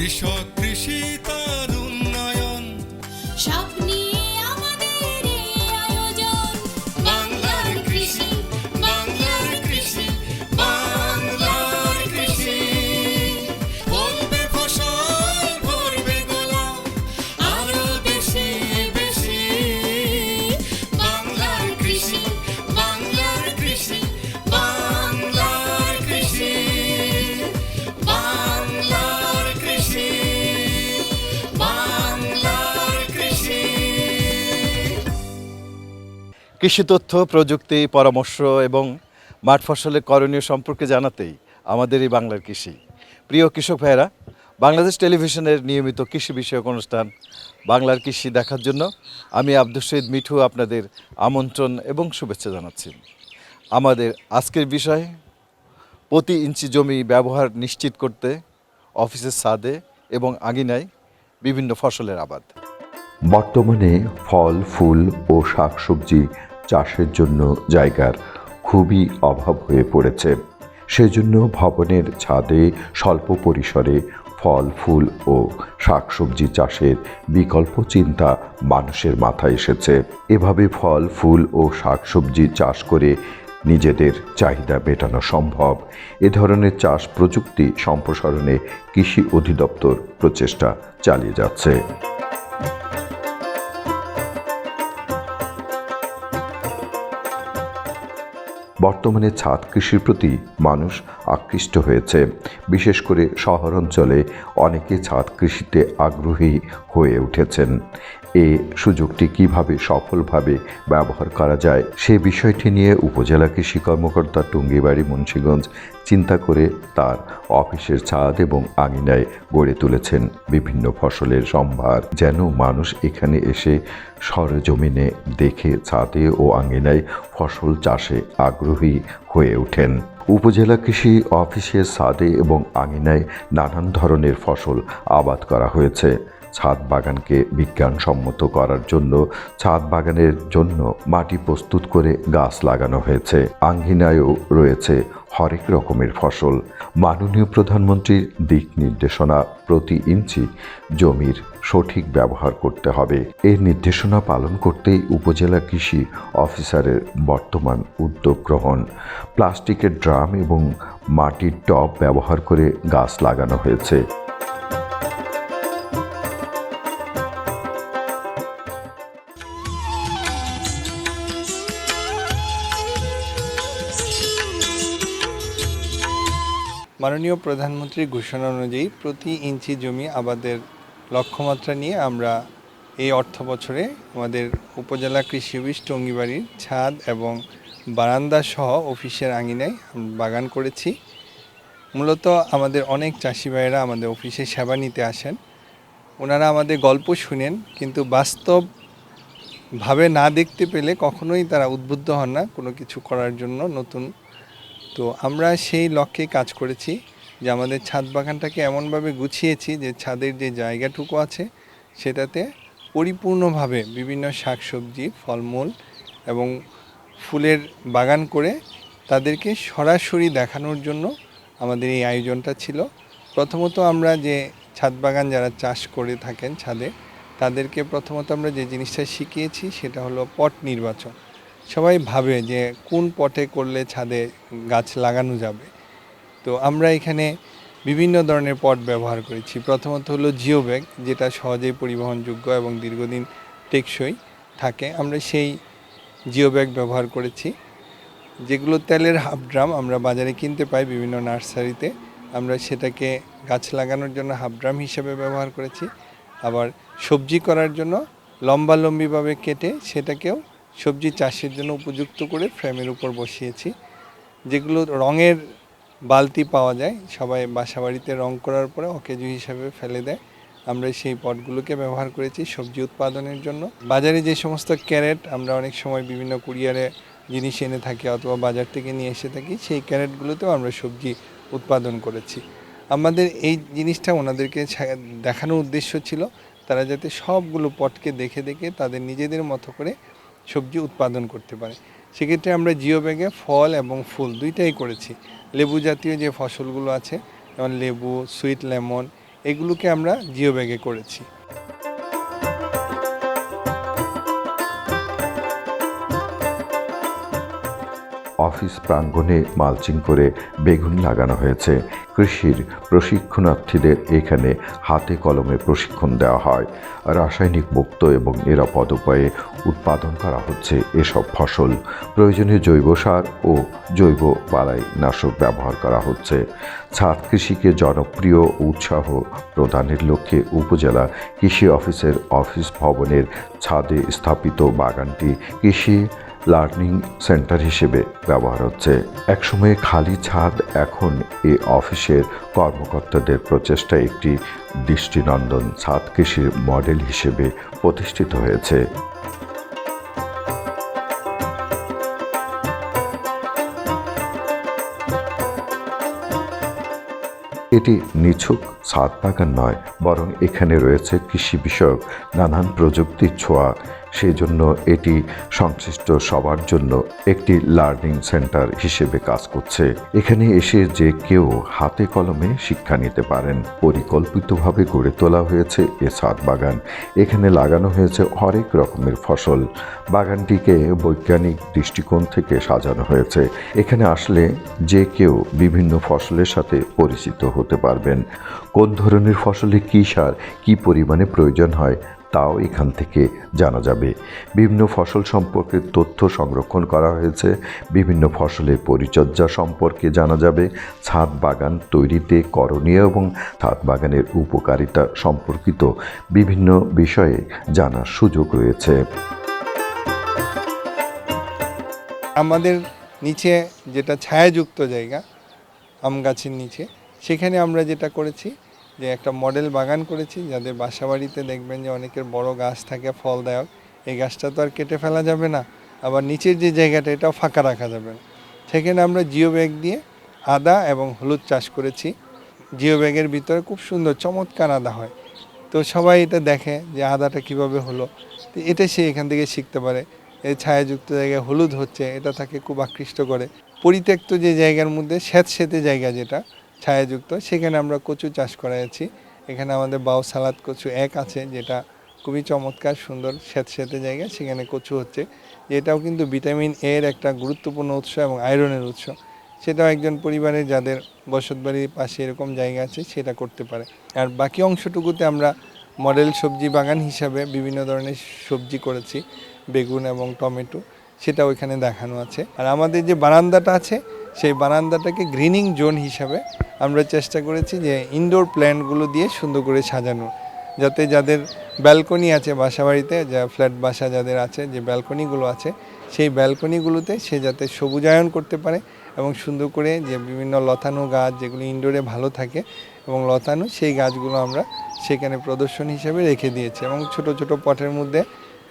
কৃষক কৃষি তার কৃষি তথ্য, প্রযুক্তি, পরামর্শ এবং মাঠ ফসলের করণীয় সম্পর্কে জানাতেই আমাদের এই বাংলার কৃষি। প্রিয় কৃষক ভাইয়েরা, বাংলাদেশ টেলিভিশনের নিয়মিত কৃষি বিষয়ক অনুষ্ঠান বাংলার কৃষি দেখার জন্য আমি আব্দুল শহীদ মিঠু আপনাদের আমন্ত্রণ এবং শুভেচ্ছা জানাচ্ছি। আমাদের আজকের বিষয়, প্রতি ইঞ্চি জমি ব্যবহার নিশ্চিত করতে, অফিসের ছাদে এবং আঙিনায় বিভিন্ন ফসলের আবাদ। বর্তমানে ফল, ফুল ও শাকসবজি চাষের জন্য জায়গার খুবই অভাব হয়ে পড়েছে। সেজন্য ভবনের ছাদে স্বল্প পরিসরে ফল, ফুল ও শাকসবজি চাষের বিকল্প চিন্তা মানুষের মাথায় এসেছে। এভাবে ফল, ফুল ও শাকসবজি চাষ করে নিজেদের চাহিদা মেটানো সম্ভব। এ ধরনের চাষ প্রযুক্তি সম্প্রসারণে কৃষি অধিদপ্তর প্রচেষ্টা চালিয়ে যাচ্ছে। বর্তমানে ছাদ কৃষির প্রতি মানুষ আকৃষ্ট হয়েছে। বিশেষ করে শহর অঞ্চলে অনেকে ছাদ কৃষিতে আগ্রহী হয়ে উঠেছেন। এ সুযোগটি কীভাবে সফলভাবে ব্যবহার করা যায় সে বিষয়টি নিয়ে উপজেলা কৃষি কর্মকর্তা টুঙ্গিবাড়ি, মুন্সীগঞ্জ চিন্তা করে তার অফিসের ছাদ এবং আঙিনায় গড়ে তুলেছেন বিভিন্ন ফসলের সম্ভার। যেন মানুষ এখানে এসে সরজমিনে দেখে ছাদে ও আঙিনায় ফসল চাষে আগ্রহী হয়ে ওঠেন। উপজেলা কৃষি অফিসের ছাদে এবং আঙিনায় নানান ধরনের ফসল আবাদ করা হয়েছে। ছাদ বাগানকে বিজ্ঞানসম্মত করার জন্য ছাদ বাগানের জন্য মাটি প্রস্তুত করে গাছ লাগানো হয়েছে। আঙ্গিনায়ও রয়েছে হরেক রকমের ফসল। মাননীয় প্রধানমন্ত্রীর দিক নির্দেশনা প্রতি ইঞ্চি জমির সঠিক ব্যবহার করতে হবে। এই নির্দেশনা পালন করতেই উপজেলা কৃষি অফিসারের বর্তমান উদ্যোগ গ্রহণ। প্লাস্টিকের ড্রাম এবং মাটির টব ব্যবহার করে গাছ লাগানো হয়েছে। মাননীয় প্রধানমন্ত্রীর ঘোষণা অনুযায়ী প্রতি ইঞ্চি জমি আবাদের লক্ষ্যমাত্রা নিয়ে আমরা এই অর্থ বছরে আমাদের উপজেলা কৃষি অফিস টঙ্গিবাড়ির ছাদ এবং বারান্দা সহ অফিসের আঙিনায় বাগান করেছি। মূলত আমাদের অনেক চাষি ভাইয়েরা আমাদের অফিসে সেবা নিতে আসেন। ওনারা আমাদের গল্প শুনেন, কিন্তু বাস্তব ভাবে না দেখতে পেলে কখনোই তারা উদ্বুদ্ধ হন না কোনো কিছু করার জন্য নতুন তো আমরা সেই লক্ষ্যে কাজ করেছি যে আমাদের ছাদ বাগানটাকে এমনভাবে গুছিয়েছি যে ছাদের যে জায়গাটুকু আছে সেটাতে পরিপূর্ণভাবে বিভিন্ন শাকসবজি, ফলমূল এবং ফুলের বাগান করে তাদেরকে সরাসরি দেখানোর জন্য আমাদের এই আয়োজনটা ছিল। প্রথমত আমরা যে ছাদ বাগান যারা চাষ করে থাকেন ছাদে, তাদেরকে প্রথমত আমরা যে জিনিসটা শিখিয়েছি সেটা হলো পট নির্বাচন। সবাই ভাবে যে কোন পটে করলে ছাদে গাছ লাগানো যাবে। তো আমরা এখানে বিভিন্ন ধরনের পট ব্যবহার করেছি। প্রথমত হলো জিও ব্যাগ যেটা সহজেই পরিবহনযোগ্য এবং দীর্ঘদিন টেকসই থাকে। আমরা সেই জিও ব্যাগ ব্যবহার করেছি, যেগুলো তেলের হাফ ড্রাম আমরা বাজারে কিনতে পাই বিভিন্ন নার্সারিতে। আমরা সেটাকে গাছ লাগানোর জন্য হাফ ড্রাম হিসেবে ব্যবহার করেছি। আবার সবজি করার জন্য লম্বালম্বিভাবে কেটে সেটাকেও সবজি চাষের জন্য উপযুক্ত করে ফ্রেমের উপর বসিয়েছি। যেগুলো রঙের বালতি পাওয়া যায়, সবাই বাসাবাড়িতে রং করার পরে অকেজো হিসাবে ফেলে দেয়। আমরা সেই পটগুলোকে ব্যবহার করেছি সবজি উৎপাদনের জন্য। বাজারে যে সমস্ত ক্যারেট আমরা অনেক সময় বিভিন্ন কুরিয়ারে জিনিস এনে থাকি অথবা বাজার থেকে নিয়ে এসে থাকি, সেই ক্যারেটগুলোতেও আমরা সবজি উৎপাদন করেছি। আমাদের এই জিনিসটা ওনাদেরকে দেখানোর উদ্দেশ্য ছিল, তারা যাতে সবগুলো পটকে দেখে দেখে তাদের নিজেদের মতো করে সবজি উৎপাদন করতে পারে। সেক্ষেত্রে আমরা জিও ব্যাগে ফল এবং ফুল দুইটাই করেছি। লেবু জাতীয় যে ফসলগুলো আছে, যেমন লেবু, সুইট লেমন, এগুলোকে আমরা জিও ব্যাগে করেছি। অফিস প্রাঙ্গণে মালচিং করে বেগুন লাগানো হয়েছে। কৃষির প্রশিক্ষণার্থীদের এখানে হাতে কলমে প্রশিক্ষণ দেওয়া হয়। রাসায়নিক মুক্ত এবং নিরাপদ উপায়ে উৎপাদন করা হচ্ছে এসব ফসল। প্রয়োজনীয় জৈব সার ও জৈব বালাই নাশক ব্যবহার করা হচ্ছে। ছাদ কৃষিকে জনপ্রিয় উৎসাহ প্রদানের লক্ষ্যে উপজেলা কৃষি অফিসের অফিস ভবনের ছাদে স্থাপিত বাগানটি কৃষি লার্নিং সেন্টার হিসেবে ব্যবহার হচ্ছে। একসময়ে খালি ছাদ এখন এ অফিসের কর্মকর্তাদের প্রচেষ্টা একটি দৃষ্টিনন্দন ছাদ কৃষির মডেল হিসেবে প্রতিষ্ঠিত হয়েছে। এটি নিছক। ছাদ বাগান নয়, বরং এখানে রয়েছে কৃষি বিষয়ক নানান প্রযুক্তির ছোঁয়া। সেই জন্য এটি সংশ্লিষ্ট সবার জন্য একটি লার্নিং সেন্টার হিসেবে কাজ করছে। এখানে এসে যে কেউ হাতে কলমে শিক্ষা নিতে পারেন। পরিকল্পিতভাবে গড়ে তোলা হয়েছে এ ছাদ বাগান। এখানে লাগানো হয়েছে হরেক রকমের ফসল। বাগানটিকে বৈজ্ঞানিক দৃষ্টিকোণ থেকে সাজানো হয়েছে। এখানে আসলে যে কেউ বিভিন্ন ফসলের সাথে পরিচিত হতে পারবেন। কোন ধরনের ফসলে কী সার, কী পরিমাণে প্রয়োজন হয়, তাও এখান থেকে জানা যাবে। বিভিন্ন ফসল সম্পর্কে তথ্য সংরক্ষণ করা হয়েছে। বিভিন্ন ফসলের পরিচর্যা সম্পর্কে জানা যাবে। ছাদ বাগান তৈরিতে করণীয় এবং ছাদ বাগানের উপকারিতা সম্পর্কিত বিভিন্ন বিষয়ে জানার সুযোগ রয়েছে। আমাদের নিচে যেটা ছায়াযুক্ত জায়গা আম গাছের নিচে, সেখানে আমরা যেটা করেছি যে একটা মডেল বাগান করেছি, যাদের বাসাবাড়িতে দেখবেন যে অনেকের বড় গাছ থাকে ফলদায়ক, এই গাছটা তো আর কেটে ফেলা যাবে না। আবার নিচের যে জায়গাটা, এটাও ফাঁকা রাখা যাবে না। সেখানে আমরা জিও ব্যাগ দিয়ে আদা এবং হলুদ চাষ করেছি। জিও ব্যাগের ভিতরে খুব সুন্দর, চমৎকার আদা হয়। তো সবাই এটা দেখে যে আদাটা কীভাবে হলো। তো এটা সে এখান থেকে শিখতে পারে। এই ছায়াযুক্ত জায়গায় হলুদ হচ্ছে, এটা তাকে খুব আকৃষ্ট করে। পরিত্যক্ত যে জায়গার মধ্যে স্যাঁতস্যাঁতে জায়গা যেটা ছায়াযুক্ত, সেখানে আমরা কচু চাষ করাইছি এখানে আমাদের বাউ সালাদ কচু এক আছে, যেটা খুবই চমৎকার, সুন্দর স্যাঁতস্যাঁতে জায়গা, সেখানে কচু হচ্ছে। যেটাও কিন্তু ভিটামিন এর একটা গুরুত্বপূর্ণ উৎস এবং আয়রনের উৎস। সেটাও একজন পরিবারে যাদের বসতবাড়ির পাশে এরকম জায়গা আছে, সেটা করতে পারে। আর বাকি অংশটুকুতে আমরা মডেল সবজি বাগান হিসাবে বিভিন্ন ধরনের সবজি করেছি, বেগুন এবং টমেটো। সেটা ওইখানে দেখানো আছে। আর আমাদের যে বারান্দাটা আছে, সেই বারান্দাটাকে গ্রিনিং জোন হিসাবে আমরা চেষ্টা করেছি যে ইনডোর প্ল্যান্টগুলো দিয়ে সুন্দর করে সাজানো। যাতে যাদের ব্যালকনি আছে বাসা বাড়িতে যা ফ্ল্যাট বাসা যাদের আছে, যে ব্যালকনিগুলো আছে, সেই ব্যালকনিগুলোতে সে যাতে সবুজায়ন করতে পারে এবং সুন্দর করে যে বিভিন্ন লতানো গাছ যেগুলো ইনডোরে ভালো থাকে এবং লতানো, সেই গাছগুলো আমরা সেখানে প্রদর্শন হিসেবে রেখে দিয়েছি। এবং ছোট ছোট পটের মধ্যে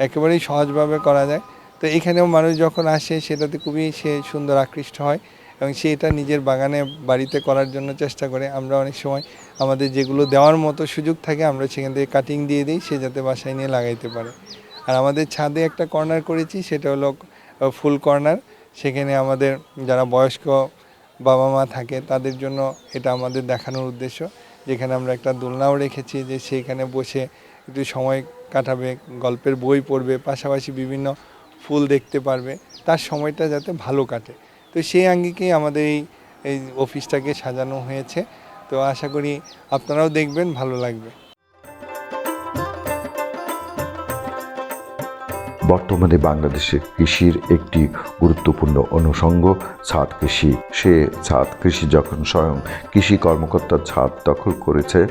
একেবারেই সহজভাবে করা যায়। তো এখানেও মানুষ যখন আসে, সেটাতে খুবই সে সুন্দর আকৃষ্ট হয় এবং সে এটা নিজের বাগানে, বাড়িতে করার জন্য চেষ্টা করে। আমরা অনেক সময় আমাদের যেগুলো দেওয়ার মতো সুযোগ থাকে, আমরা সেখান থেকে কাটিং দিয়ে দিই, সে যাতে বাসায় নিয়ে লাগাইতে পারে। আর আমাদের ছাদে একটা কর্নার করেছি, সেটা হলো ফুল কর্নার সেখানে আমাদের যারা বয়স্ক বাবা মা থাকে, তাদের জন্য এটা আমাদের দেখানোর উদ্দেশ্য। যেখানে আমরা একটা দোলনাও রেখেছি, যে সেইখানে বসে একটু সময় কাটাবে, গল্পের বই পড়বে, পাশাপাশি বিভিন্ন ফুল দেখতে পারবে, তার সময়টা যাতে ভালো কাটে। তো সেই আঙ্গিকেই আমাদের এই এই অফিসটাকে সাজানো হয়েছে। তো আশা করি আপনারাও দেখবেন, ভালো লাগবে। বর্তমানে বাংলাদেশে কৃষির একটি গুরুত্বপূর্ণ অনুষঙ্গ, ছাদ কৃষি। সে ছাদ কৃষি যখন স্বয়ং কৃষি কর্মকর্তার ছাদ দখল করেছে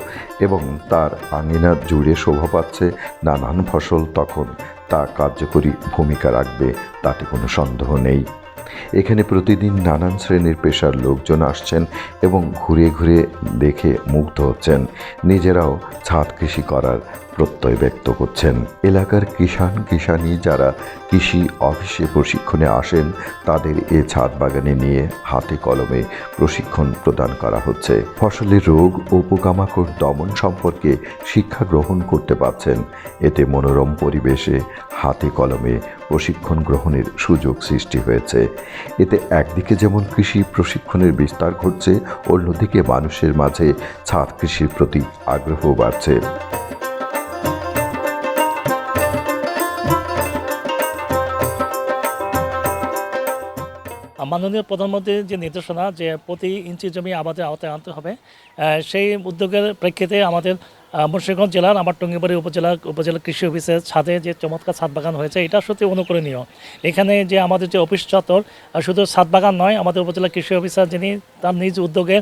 এবং তার আঙিনা জুড়ে শোভা পাচ্ছে, নানান ফসল তখন তা কার্যকরী ভূমিকা রাখবে, তাতে কোনো সন্দেহ নেই। এখানে প্রতিদিন নানান শ্রেণির পেশার লোকজন আসছেন এবং ঘুরে ঘুরে দেখে মুগ্ধ হচ্ছেন। নিজেরাও ছাদ কৃষি করার প্রত্যয় ব্যক্ত করছেন। এলাকার কিষান কিষানি যারা কৃষি অফিসে প্রশিক্ষণে আসেন, তাদের এ ছাদ বাগানে নিয়ে হাতে কলমে প্রশিক্ষণ প্রদান করা হচ্ছে। ফসলের রোগ ও পোকামাকড় দমন সম্পর্কে শিক্ষা গ্রহণ করতে পারছেন। এতে মনোরম পরিবেশে হাতে কলমে প্রশিক্ষণ গ্রহণের সুযোগ সৃষ্টি হয়েছে। এতে একদিকে যেমন কৃষি প্রশিক্ষণের বিস্তার ঘটছে, অন্যদিকে মানুষের মাঝে ছাদ কৃষির প্রতি আগ্রহ বাড়ছে। মাননীয় প্রধানমন্ত্রীর যে নির্দেশনা যে প্রতি ইঞ্চি জমি আমাদের আওতায় আনতে হবে সেই উদ্যোগের প্রেক্ষিতে আমাদের মুর্শিগঞ্জ জেলার আমার টঙ্গিবাড়ি উপজেলা উপজেলা কৃষি অফিসের ছাদে যে চমৎকার ছাদ বাগান হয়েছে, এটা সত্যি অনুকরণীয়। এখানে যে আমাদের যে অফিস চত্বর শুধু ছাদ বাগান নয়, আমাদের উপজেলা কৃষি অফিসার যিনি তার নিজ উদ্যোগে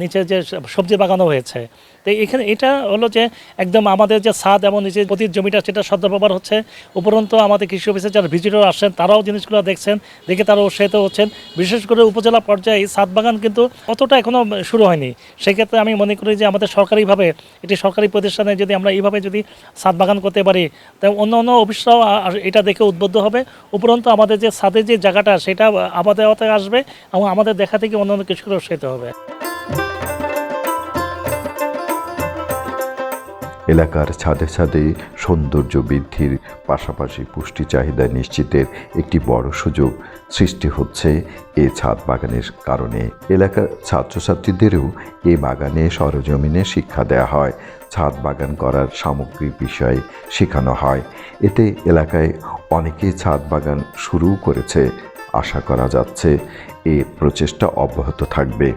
নিচে যে সবজি বাগানও হয়েছে। তো এখানে এটা হলো যে একদম আমাদের যে ছাদ এবং নিচে প্রতি জমিটা সেটা সদ্ব্যবহার হচ্ছে। উপরন্ত আমাদের কৃষি অফিসে যারা ভিজিটর আসছেন, তারাও জিনিসগুলো দেখছেন, দেখে তারা উৎসাহিত হচ্ছেন। বিশেষ করে উপজেলা পর্যায়ে ছাদ বাগান কিন্তু অতটা এখনও শুরু হয়নি। সেক্ষেত্রে আমি মনে করি যে আমাদের সরকারিভাবে, এটি সরকারি প্রতিষ্ঠানে যদি আমরা এইভাবে যদি ছাদ বাগান করতে পারি তাই অন্য অন্য অফিসরাও এটা দেখে উদ্বুদ্ধ হবে। উপরন্ত আমাদের যে ছাদের যে জায়গাটা সেটা আওতায় আসবে এবং আমাদের দেখা থেকে অন্য অন্য কিছু উৎসাহিত হবে। এলাকার ছাদে ছাদে সৌন্দর্য বৃদ্ধির পাশাপাশি পুষ্টি চাহিদা নিশ্চিতের একটি বড় সুযোগ সৃষ্টি হচ্ছে এ ছাদ বাগানের কারণে। এলাকার ছাত্রছাত্রীদেরও এ বাগানে সরজমিনে শিক্ষা দেওয়া হয়। ছাদ বাগান করার সামগ্রিক বিষয়ে শেখানো হয়। এতে এলাকায় অনেকেই ছাদ বাগান শুরু করেছে। আশা করা যাচ্ছে এ প্রচেষ্টা অব্যাহত থাকবে।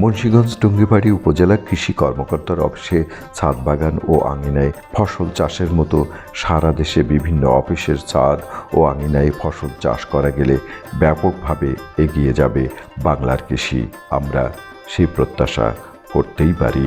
মুন্সীগঞ্জ টুঙ্গিবাড়ি উপজেলা কৃষি কর্মকর্তার অফিসে ছাদ বাগান ও আঙিনায় ফসল চাষের মতো সারা দেশে বিভিন্ন অফিসের ছাদ ও আঙিনায় ফসল চাষ করা গেলে ব্যাপকভাবে এগিয়ে যাবে বাংলার কৃষি। আমরা সেই প্রত্যাশা করতেই পারি।